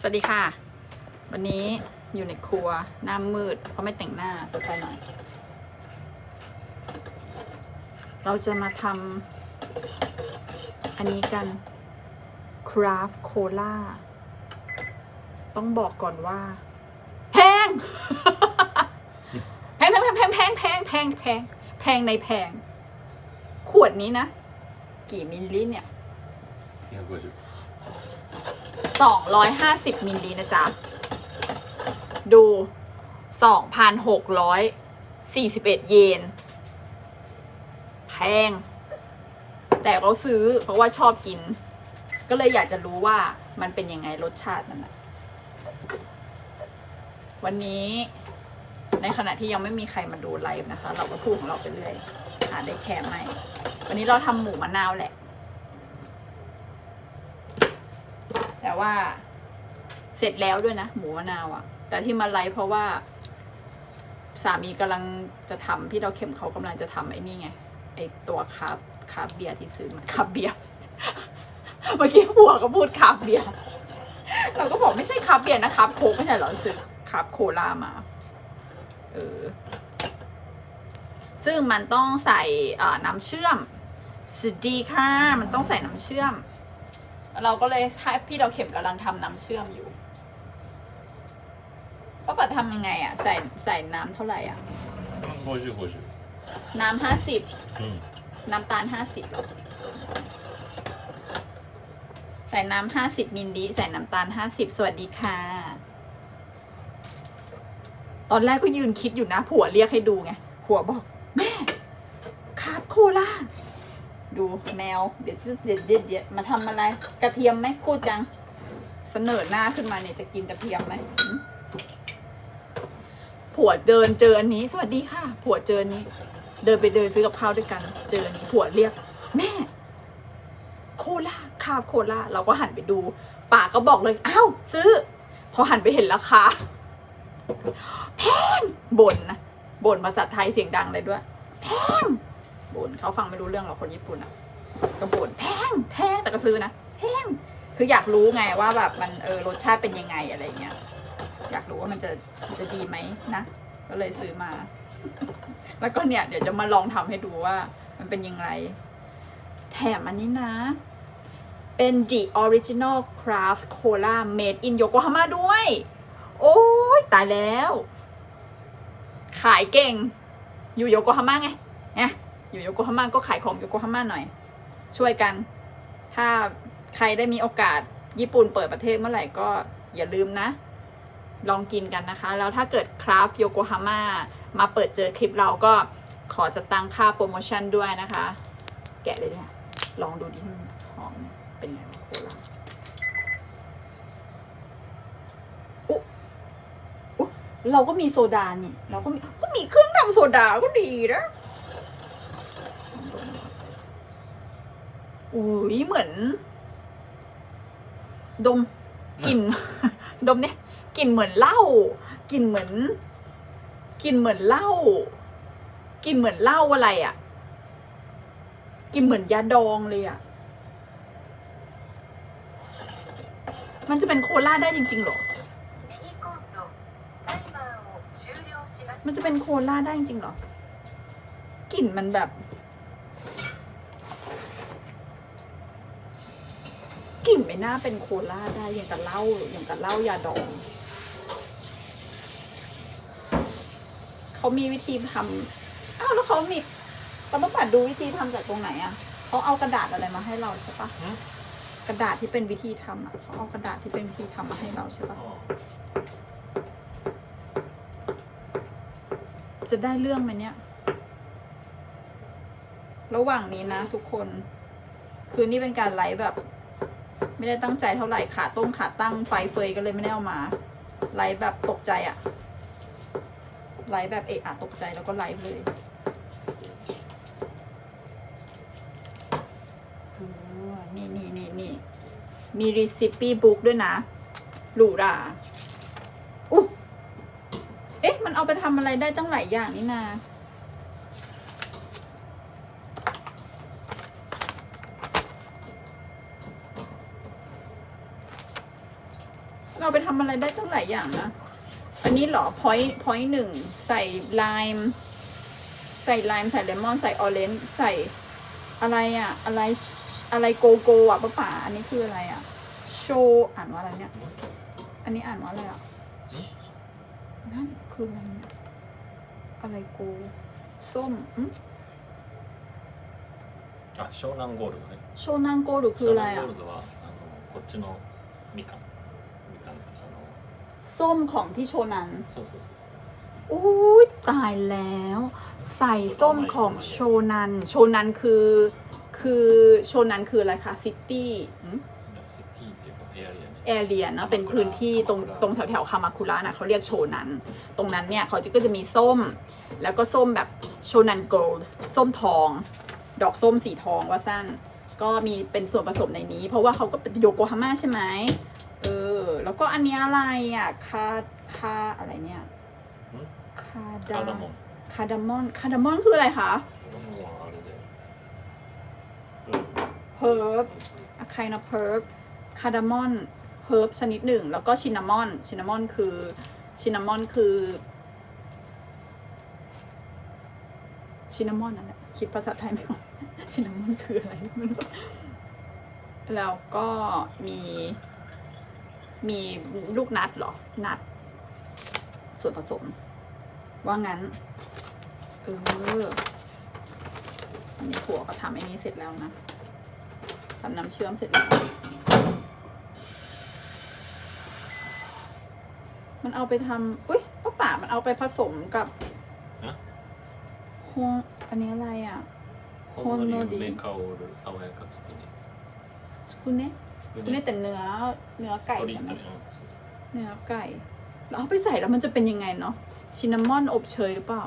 สวัสดีค่ะ วันนี้อยู่ในครัวหน้ามืดเพราะไม่แต่งหน้าตัวไปหน่อย เราจะมาทำอันนี้กันคราฟโคลาต้องบอกก่อนว่า แพง แพงแพงแพงแพงแพงแพงแพงแพงในแพง ขวดนี้นะ กี่มิลลิเนี่ย 250 250มิลลินะจ๊ะ ดู 2,641 เยน แพง แต่เราซื้อเพราะว่าชอบกิน ก็เลยอยากจะรู้ว่ามันเป็นยังไงรสชาตินั่นนะวันนี้ในขณะที่ยังไม่มีใครมาดูไลฟ์นะคะ เราก็พูดของเราไปเรื่อยหาได้แค่ไม่ วันนี้เราทำหมูมะนาวแหละ แต่ว่าเสร็จแล้วด้วยนะ หมูมะนาวอะ่ะ แต่ที่มาไลฟ์เพราะว่า สามีกำลังจะทำพี่เราเข็มเขากำลังจะทำไอ้นี่ไง ไอ้ตัวคาบคาบเบียร์ที่ซื้อมาคาบเบียร์เมื่อกี้ผัวก็พูดคาบเบียร์เราก็บอกไม่ใช่คาบเบียร์นะคาบโคกไม่ใช่หรอซื้อคาบโคลามา เออ ซึ่งมันต้องใส่น้ำเชื่อมสวัสดีค่ะ มันต้องใส่น้ำเชื่อม เราก็เลยให้พี่เราเข็มกำลังทำน้ำเชื่อมอยู่ป้าปัดทำยังไงอะใส่ใส่น้ำเท่าไหร่อะ50 50น้ำห้าสิบうんน้ำตาลห้าสิบใส่น้ำห้าสิบมิลลิใส่น้ำตาลห้าสิบสวัสดีค่ะ ตอนแรกก็ยืนคิดอยู่นะ ผัวเรียกให้ดูไง ผัวบอก แม่คาบโคล่า ดูแมว เดี๋ยวจะเดี๋ยวเดี๋ยวเดี๋ยวมาทำอะไร กระเทียมไหมคู่จัง เสนอหน้าขึ้นมาเนี่ยจะกินกระเทียมไหมหืมผัวเดินเจออันนี้ สวัสดีค่ะ ผัวเจออันนี้ เดินไปเดินซื้อกับข้าวด้วยกัน เจออันนี้ผัวเรียก แม่ โคล่าคาบโคล่าเราก็หันไปดูป่าก็บอกเลยอ้าวซื้อ พอหันไปเห็นราคาแพงบ่นนะบ่นภาษาไทยเสียงดังเลยด้วยแพง บ่นเขาฟังไม่รู้เรื่องหรอกคนญี่ปุ่นอะก็บ่นแพงแพงแต่ก็ซื้อนะแพงคืออยากรู้ไงว่าแบบมันเออรสชาติเป็นยังไงอะไรเงี้ยอยากรู้ว่ามันจะมันจะดีไหมนะก็เลยซื้อมา แล้วก็เนี่ย เดี๋ยวจะมาลองทำให้ดูว่า มันเป็นยังไง แถมอันนี้นะ เป็น The Original Craft Cola Made in Yokohama ด้วย โอ้ยตายแล้ว ขายเก่ง อยู่โยโกฮาม่าไงเนี่ย อยู่โยโกฮาม่าก็ขายของโยโกฮาม่าหน่อย ช่วยกัน ถ้าใครได้มีโอกาสญี่ปุ่นเปิดประเทศเมื่อไหร่ก็อย่าลืมนะ ลองกินกันนะคะ แล้วถ้าเกิดคราฟโยโกฮาม่ามาเปิดเจอคลิปเราก็ขอจะตั้งค่าโปรโมชั่นด้วยนะคะ แกะเลยเนี่ยลองดูดิหอมเป็นไงวะโคลาอุ๊อุ๊เราก็มีโซดานี่ เราก็มีก็มีเครื่องทำโซดาก็ดีนะ อุ้ยเหมือน ดมกลิ่น ดมเนี่ยกลิ่นเหมือนเหล้ากลิ่นเหมือนกลิ่นเหมือนเหล้ากลิ่นเหมือนเหล้าอะไรอะ่ะกลิ่นเหมือนยาดองเลยอะ่ะมันจะเป็นโคลาได้จริงๆหรอ มันจะเป็นโคลาได้จริงหรอกลิ่นมันแบบ กลิ่นไม่น่าเป็นโคลาได้อย่างกับเหล้าอย่างกับเหล้ายาดอง เขามีวิธีทำอ้าวแล้วเขามีเราต้องปัดดูวิธีทำจากตรงไหนอะเขาเอากระดาษอะไรมาให้เราใช่ปะกระดาษที่เป็นวิธีทำอะเขาเอากระดาษที่เป็นวิธีทำมาให้เราใช่ปะจะได้เรื่องไหมเนี่ย ระหว่างนี้นะทุกคน คือนี่เป็นการไลฟ์แบบ ไม่ได้ตั้งใจเท่าไหร่ขาต้งขาตั้งไฟเฟยก็เลยไม่ได้เอามาไลฟ์แบบตกใจอะไลฟ์แบบเอะอะตกใจแล้วก็ไลฟ์เลยนี่นี่นี่นี่มีรีซิปปี้บุ๊กด้วยนะหรูหราอุ๊เอ๊ะ มันเอาไปทำอะไรได้ตั้งหลายอย่างนี่นา เราไปทำอะไรได้ตั้งหลายอย่างนะ อันนี้เหรอ point point หนึ่งใส่ไลม์ ใส่ไลม์ใส่เลมอน ใส่ออเรนจ์ใส่อะไรอะอะไรอะไรโกโก้อะป้าป๋าอันนี้คืออะไรอะโชอ่านว่าอะไรเนี่ย อันนี้อ่านว่าอะไรอะนั่นคืออะไรเนี่ยอะไรโก ส้มอืม あ湘南ゴールドね โชนันโกหรือคืออะไร 湘南 อะ ゴールドはあのこっちのみかんみかんあの ส้มของที่โชนัน そうそうそうそう อุ้ยตายแล้ว ใส่ส้มของโชนัน โชนันคือ คือโชนันคืออะไรคะซิตี้ シティっていうかエアリアね แอเรียนะเป็นพื้นที่ตรงตรงแถวแถวๆคามาคุระนะเขาเรียกโชนัน ตรงนั้นเนี่ยเขาก็จะมีส้ม แล้วก็ส้มแบบโชนันโกลด์ส้มทอง ดอกส้มสีทองว่าสั้น ก็มีเป็นส่วนผสมในนี้ เพราะว่าเขาก็เป็นโยโกฮาม่าใช่ไหม เออ แล้วก็อันนี้อะไรอะ คา คาอะไรเนี่ย คาดามอนคาดามอน คาดามอนคืออะไรคะ.เฮิร์บอะไคนะเพิร์บคาดามอนเฮิร์บชนิดหนึ่ง แล้วก็ชินนามอน ชินนามอนคือ ชินนามอนคือ ชินนามอนนั่นแหละคิดภาษาไทยไม่ออก ชินนามอนคืออะไรไม่รู้ แล้วก็มี มีลูกนัดหรอ นัด ส่วนผสม ว่างั้น เอออันนี้ผัวก็ทำไอ้นี้เสร็จแล้วนะทำน้ำเชื่อมเสร็จแล้ว มันเอาไปทำอุ้ยป้าป่ามันเอาไปผสมกับโฮอันนี้อะไรอะโฮโนดีสกุเนะ ตัวเขาเรียแต่เนื้อเนื้อไก่เใช่ไหมเนื้อไก่แล้วเอาไปใส่แล้วมันจะเป็นยังไงเนาะชินนามอนอบเชยหรือเปล่า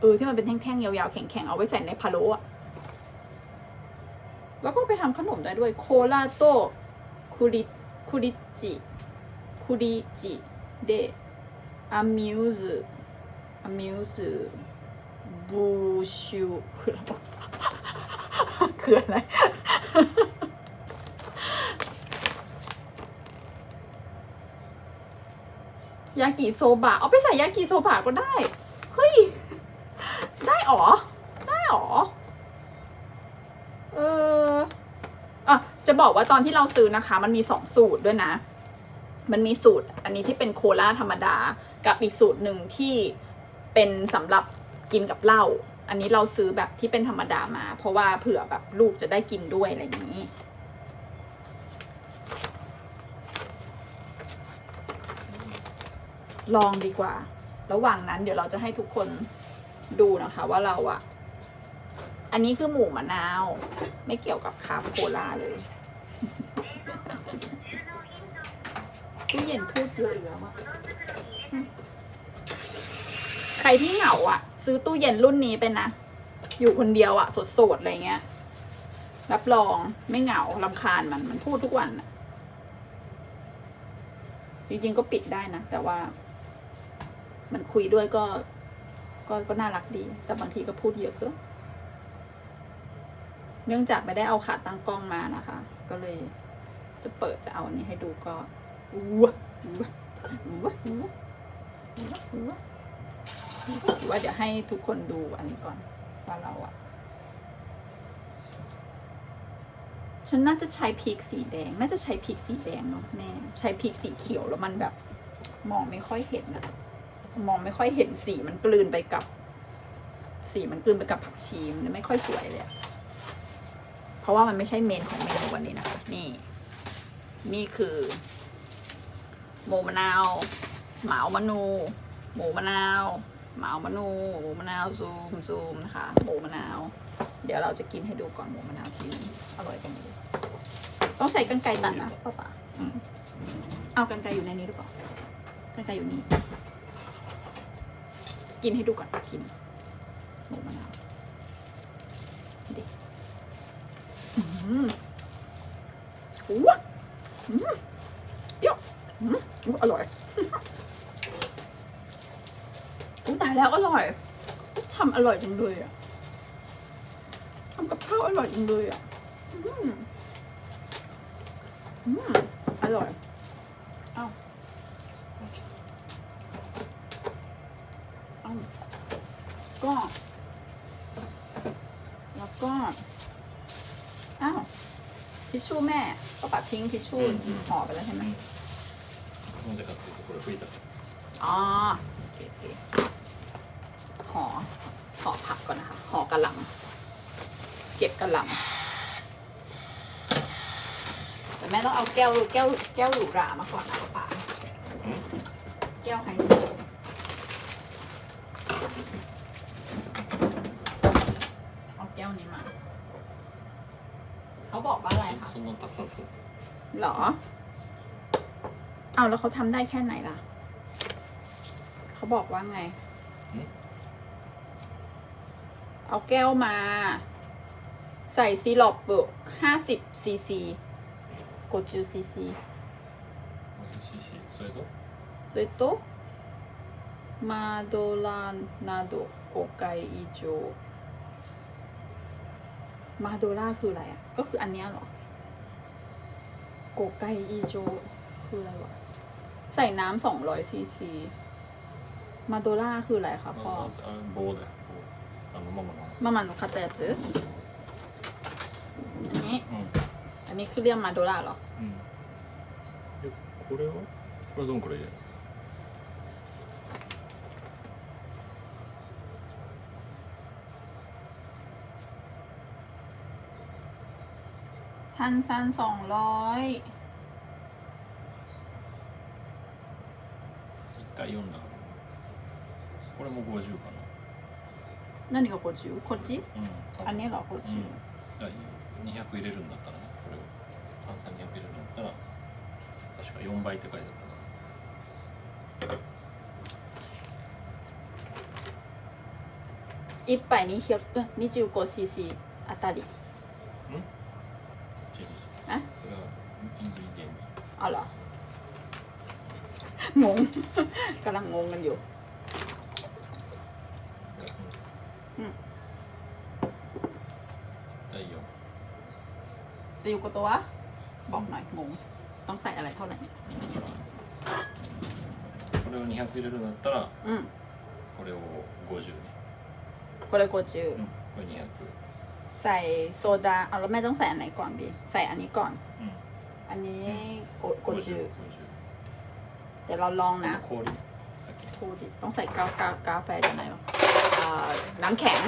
เออที่มันเป็นแท่งๆ ยาวๆ แข็งๆ เอาไว้ใส่ในพะโลอะแล้วก็ไปทำขนมได้ด้วยโคลาโตคูริคูริจิคูริจิเดอามิวส์อามิวส์บูชิคืออะไร ยากิโซบะเอาไปใส่ยากิโซบะก็ได้ เฮ้ย ได้หรอ ได้หรอ เอออะจะบอกว่าตอนที่เราซื้อนะคะ มันมีสองสูตรด้วยนะ มันมีสูตร อันนี้ที่เป็นโคลาธรรมดา กับอีกสูตรหนึ่งที่เป็นสำหรับกินกับเหล้า อันนี้เราซื้อแบบที่เป็นธรรมดามา เพราะว่าเผื่อแบบลูกจะได้กินด้วยอะไรอย่างนี้ ลองดีกว่า ระหว่างนั้นเดี๋ยวเราจะให้ทุกคนดูนะคะว่าเราอะอันนี้คือหมูมะนาว ไม่เกี่ยวกับคาร์บโคลาเลยตู้เย็นพูดเยอะอีกแล้วอะใครที่เหงาอะซื้อตู้เย็นรุ่นนี้ไปนะ อยู่คนเดียวอะสดๆอะไรเงี้ย รับรองไม่เหงาลำคาญมันมันพูดทุกวันอะจริงๆก็ปิดได้นะ แต่ว่า มันคุยด้วยก็ ก็ก็น่ารักดี แต่บางทีก็พูดเยอะเกินเนื่องจากไม่ได้เอาขาตั้งกล้องมานะคะ ก็เลยจะเปิดจะเอาอันนี้ให้ดูก็อู้วอู้วอู้วอู้วอู้วอู้วว่าเดี๋ยวให้ทุกคนดูอันนี้ก่อนว่าเราอะฉันน่าจะใช้พริกสีแดง น่าจะใช้พริกสีแดงเนาะแน่ใช้พริกสีเขียวแล้วมันแบบ มองไม่ค่อยเห็นอะ มองไม่ค่อยเห็นสีมันกลืนไปกับ สีมันกลืนไปกับผักชีมันไม่ค่อยสวยเลยอะเพราะว่ามันไม่ใช่เมนของเมนูวันนี้นะคะนี่ นี่คือ หมูมะนาวหมาวมะนู หมูมะนาวหมาวมะนู หมูมะนาวซูมซูมนะคะหมูมะนาว เดี๋ยวเราจะกินให้ดูก่อนหมูมะนาวที่อร่อยกันดีต้องใช้กรรไกรตัดนะป้าป๋าอืมเอากรรไกรอยู่ในนี้หรือเปล่ากรรไกรอยู่นี่ กินให้ดูก่อนกินหมูมะนาวดิอืมอู้วอืมเปรี้ยอืมอร่อยอู้ตายแล้วอร่อยทำอร่อยจังเลยอะทำกับข้าวอร่อยจังเลยอะอืมอืมอร่อย เอ้า เอ้าก็ แล้วก็ อ้าวทิชชู่แม่ ก็ปัดทิ้งทิ ชชู่ อืมอืม ห่อไปแล้วใช่ไหม なんでかっていうとこれ拭いた อ๋อโอเคโอเคห่อห่อผักก่อนนะคะห่อกระหล่ำเก็บกระหล่ำแต่แม่ต้องเอาแก้วแก้วแก้วหรูหรามาก่อนนะป้าแก้วไฮโซเอาแก้วนี้มา เขาบอกว่าอะไรคะ そんなのたくさん作る หรอ เอาแล้วเขาทำได้แค่ไหนล่ะ เขาบอกว่าไง เอาแก้วมา ใส่ซีรอปเบอร์ห้าสิบซีซีกดจูซีซี 50cc それとそれとマドラーなど5回以上มาโดล่าคืออะไรอ่ะ ก็คืออันเนี้ยเหรอ โกไกอีโจคืออะไรวะ ใส่น้ำสองร้อยซีซี มาโดล่าคืออะไรคะพ่อ ああ棒だよ棒あのママの話 มามัน買ったやつอันนี้ うん、 อันนี้คือเรียกมาโดล่าเหรอ うん、でこれはこれどんくらい入れる ทันซันสองร้อย 1回4だからこれも50か何が50こっちなうん多分อันนี้เหรอ50うんじゃあ200入れるんだったらねこれを炭酸200入れるんだったら確か4倍って書いてあったか一杯に100うん 25cc あたり เอาเหรอ งง กำลังงงกันอยู่ うんうんじゃあいいよ แต่อยู่กับตัว บอกหน่อยงง ต้องใส่อะไรเท่าไหร่เนี่ย これを200入れるんだったら อืม これを50ね ก็เลยโกจู うんこれ200 ใส่โซดา เอาแล้วแม่ต้องใส่อันไหนก่อนดี ใส่อันนี้ก่อน うん อันนี้โกดกจือเดี๋ยเราลองนะโคดิโคดิต้องใส่กาวกาวกาแฟจากไหนวะน้ำแข็ง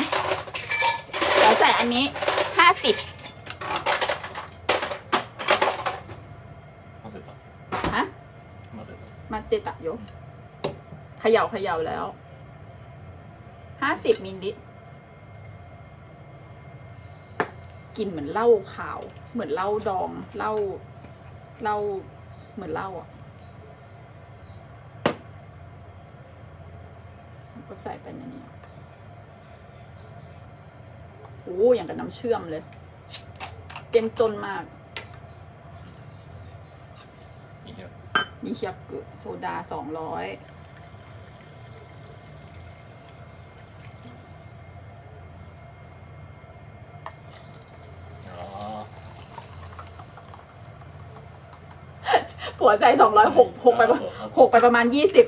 เราใส่อันนี้ห้าสิบมาเสร็จต่อฮะมาเจตตะโยเขย่าเขย่าแล้วห้าสิบมิลลิตรกลิ่นเหมือนเหล้าขาว เหมือนเหล้าดองเหล้า เหล้าเหมือนเหล้าอะแล้วก็ใส่ไปในนี้โอ้อย่างกับน้ำเชื่อมเลย เต็มจนมาก200มีเฮียกุโซดาสองร้อยあ ผัวใส่สองร้อยหกหกไปปะหกไปประมาณยี่สิบ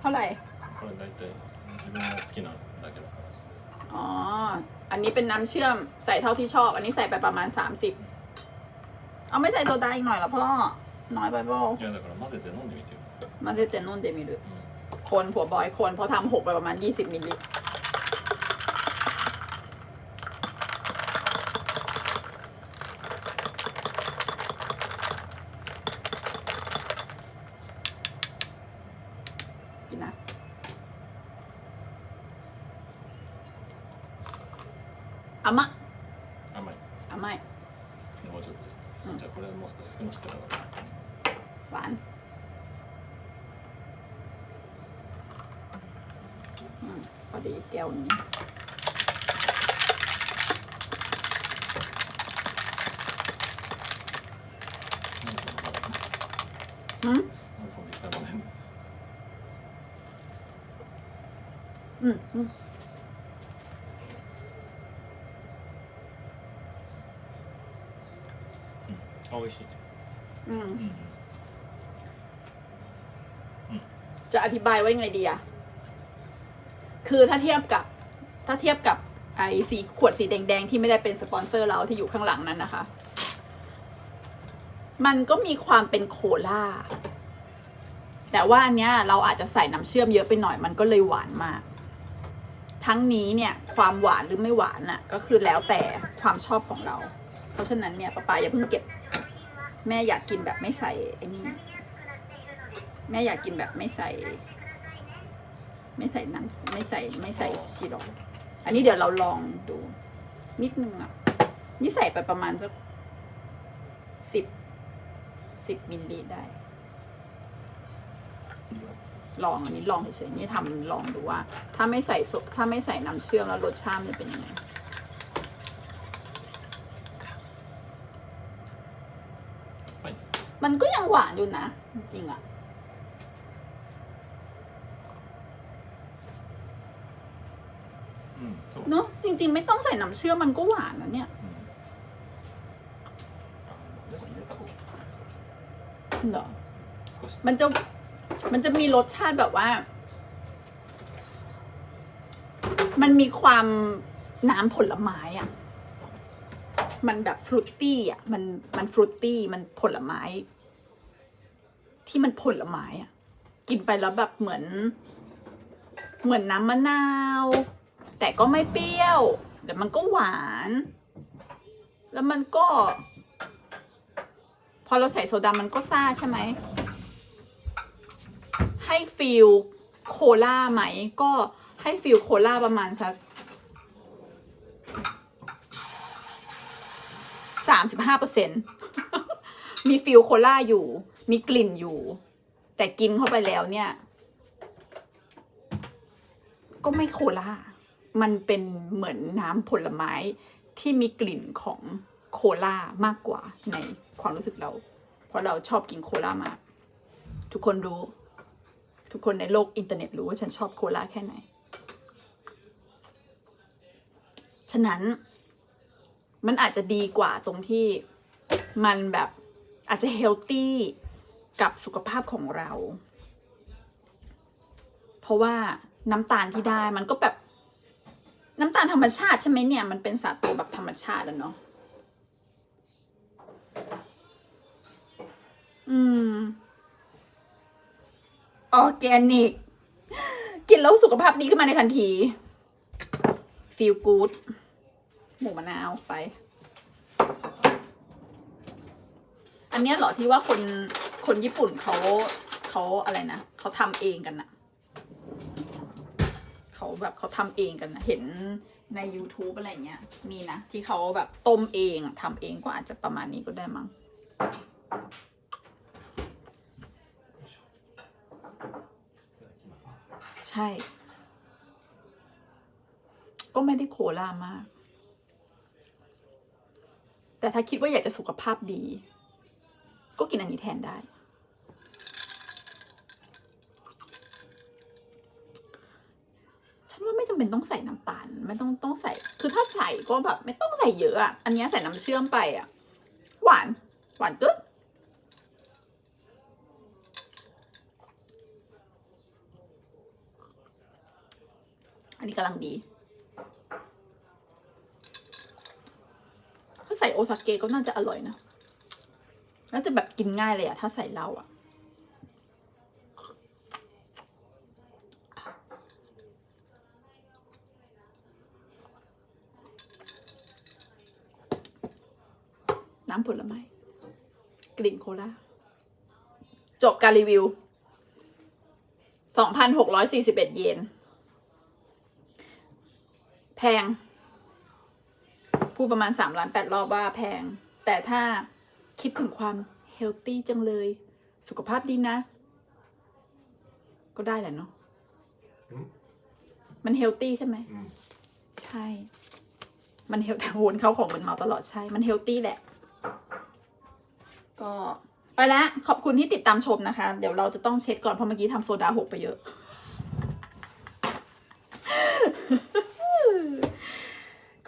เท่าไหร่ あこれ大体自分の好きなだけだから อ๋อ อันนี้เป็นน้ำเชื่อมใส่เท่าที่ชอบ อันนี้ใส่ไปประมาณสามสิบ เอาไม่ใส่โซดาอีกหน่อยเหรอพ่อ น้อยไปเปล่าย やだから混ぜて飲んでみてよ、 มาเซเตนนุ่นเดมิรุ う คนผัวบอยคนเพราะทำหกไปประมาณยี่สิบมิลลิ เดี๋ยวอีกแก้วหนึ่งหืม 어, 거기 잘못했 네. อืมอืม아美味しいねอืมうんうんจะอธิบายไว้ไงดีอะ คือถ้าเทียบกับถ้าเทียบกับไอ้สีขวดสีแดงๆ ที่ไม่ได้เป็นสปอนเซอร์เราที่อยู่ข้างหลังนั้นนะคะ มันก็มีความเป็นโคลาแต่ว่าอันเนี้ยเราอาจจะใส่น้ำเชื่อมเยอะไปหน่อยมันก็เลยหวานมาก ทั้งนี้เนี่ยความหวานหรือไม่หวานน่ะก็คือแล้วแต่ความชอบของเรา เพราะฉะนั้นเนี่ยป้าปาอย่าเพิ่งเก็บ แม่อยากกินแบบไม่ใส่ไอ้นี่แม่อยากกินแบบไม่ใส่ ไม่ใส่น้ำไม่ใส่ไม่ใส่ชีโรอันนี้เดี๋ยวเราลองดู นิดนึงอะ นี่ใส่ไปประมาณสักสิบสิบมิลลิลิตรได้ ลองอันนี้ลองเฉยๆนี่ทำลองดูว่า ถ้าไม่ใส่สถ้าไม่ใส่น้ำเชื่อมแล้วรสชาติมันจะเป็นยังไงはいมันก็ยังหวานอยู่นะ จริงๆอะ จริง ๆ ไม่ต้องใส่น้ำเชื่อมมันก็หวานนะเนี่ย เหอ少มันจะมันจะมีรสชาติแบบว่า มันมีความน้ำผลไม้อะมันแบบฟรุตตี้อะ มันมันฟรุตตี้มันผลไม้ ที่มันผลไม้อะ กินไปแล้วแบบเหมือน เหมือนน้ำมะนาว แต่ก็ไม่เปรี้ยวแต่มันก็หวาน แล้วมันก็ พอเราใส่โซดามันก็ซ่าใช่ไหม ให้ฟิลโคล่าไหม ก็ให้ฟิลโคล่าประมาณสักสามสิบห้าเปอร์เซ็นมีฟิลโคล่าอยู่ มีกลิ่นอยู่ แต่กินเข้าไปแล้วเนี่ย ก็ไม่โคล่า มันเป็นเหมือนน้ำผลไม้ที่มีกลิ่นของโคลามากกว่าในความรู้สึกเรา เพราะเราชอบกินโคลามาก ทุกคนรู้ ทุกคนในโลกอินเทอร์เน็ตรู้ว่าฉันชอบโคลาแค่ไหน ฉะนั้นมันอาจจะดีกว่าตรงที่มันแบบอาจจะเฮลตี้กับสุขภาพของเรา เพราะว่าน้ำตาลที่ได้มันก็แบบ น้ำตาลธรรมชาติใช่ไหมเนี่ย มันเป็นสารตัวแบบธรรมชาติแล้วเนาะอืม ออร์แกนิก กินแล้วสุขภาพดีขึ้นมาในทันทีฟีลกู o ดหมูมะนาวไป อันเนี้ยเหรอที่ว่าคนคนญี่ปุ่นเขาเขาอะไรนะเขาทำเองกันนะ แบบเขาทำเองกันนะเห็นใน YouTube อะไรเงี้ย มีนะ ที่เขาแบบต้มเองทำเองก็อาจจะประมาณนี้ก็ได้มั้งใช่ ก็ไม่ได้โคล่ามาก แต่ถ้าคิดว่าอยากจะสุขภาพดี ก็กินอันนี้แทนได้ ฉันว่า ไม่จำเป็นต้องใส่น้ำตาลไม่ต้องต้องใส่ คือถ้าใส่ก็แบบไม่ต้องใส่เยอะอะอันนี้ใส่น้ำเชื่อมไปอะหวาน หวานตึ๊ดอันนี้กำลังดีถ้าใส่โอซาเกะก็น่าจะอร่อยนะน่าจะแบบกินง่ายเลยอะถ้าใส่เหล้าอะ น้ำผลไม้ กลิ่นโคลาจบการรีวิว 2,641 เยน แพง พูดประมาณ3ล้าน8รอบว่าแพง แต่ถ้าคิดถึงความเฮลตี้จังเลย สุขภาพดีนะ ก็ได้แหละเนาะมันเฮลตี้ใช่ไหม ใช่ มันเฮลแต่วนเข้าของมันเมาตลอดใช่ มันเฮลตี้แหละ ก็ไปและขอบคุณที่ติดตามชมนะคะ เดี๋ยวเราจะต้องเช็ดก่อนเพราะเมื่อกี้ทำโซดาหกไปเยอะ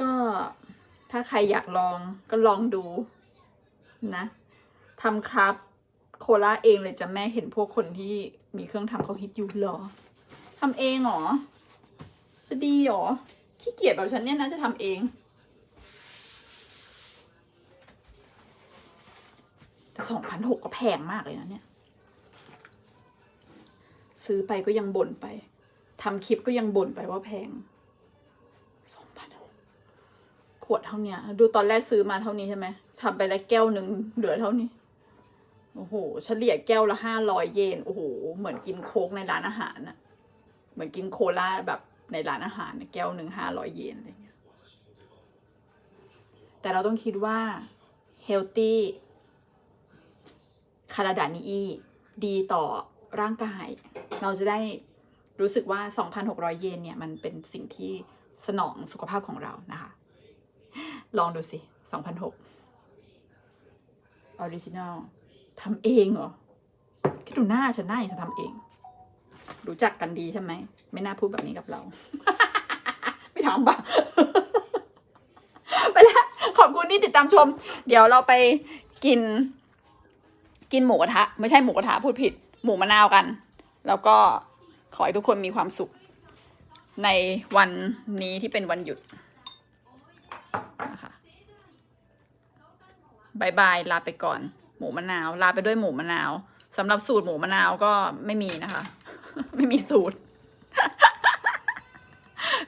ก็ถ้าใครอยากลองก็ลองดูนะทำครับ โคลาเองเลยจะแม่เห็นพวกคนที่มีเครื่องทำเขาฮิตอยู่เหรอทำเองเหรอจะดีเหรอขี้เกียจแบบฉันเนี่ยนะจะทำเอง สองพันหกก็แพงมากเลยนะเนี่ย ซื้อไปก็ยังบ่นไปทำคลิปก็ยังบ่นไปว่าแพงสองพันหกขวดเท่าเนี้ยดูตอนแรกซื้อมาเท่านี้ใช่ไหมทำไปแล้วแก้วหนึ่งเหลือเท่านี้ โอ้โห เฉลี่ยแก้วละห้าร้อยเยน โอ้โห เหมือนกินโค้กในร้านอาหารน่ะ เหมือนกินโคลาแบบในร้านอาหารแก้วหนึ่งห้าร้อยเยนอะไรเงี้ย แต่เราต้องคิดว่า healthy คาราดานิอีดีต่อร่างกาย เราจะได้รู้สึกว่า 2,600 เยนเนี่ย มันเป็นสิ่งที่สนองสุขภาพของเรานะคะ ลองดูสิ 2,600ออริจินัลทำเองเหรอแค่ดูหน้าฉันหน้าฉันทำเอง รู้จักกันดีใช่ไหม ไม่น่าพูดแบบนี้กับเรา ไม่ทำปะไปแล้ว ขอบคุณที่ติดตามชม เดี๋ยวเราไปกิน กินหมูกระทะ ไม่ใช่หมูกระทะพูดผิด หมูมะนาวกัน แล้วก็ขอให้ทุกคนมีความสุข ในวันนี้ที่เป็นวันหยุดนะคะบายบายลาไปก่อน หมูมะนาว ลาไปด้วยหมูมะนาวสำหรับสูตรหมูมะนาวก็ไม่มีนะคะ ไม่มีสูตร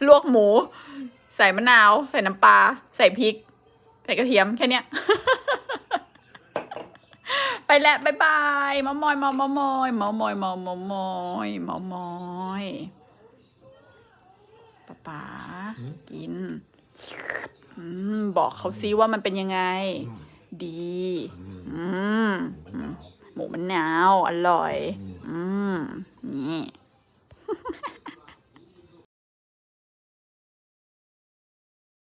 ลวกหมู ใส่มะนาว ใส่น้ำปลา ใส่พริก ใส่กระเทียมแค่เนี้ย แล้วบายบายมามอยมามามอยมามอยมามามอยมามอยป๊าป๋ากินอืมบอกเขาซิว่ามันเป็นยังไง ดี อืมหมูมะนาว อร่อย อืมนี่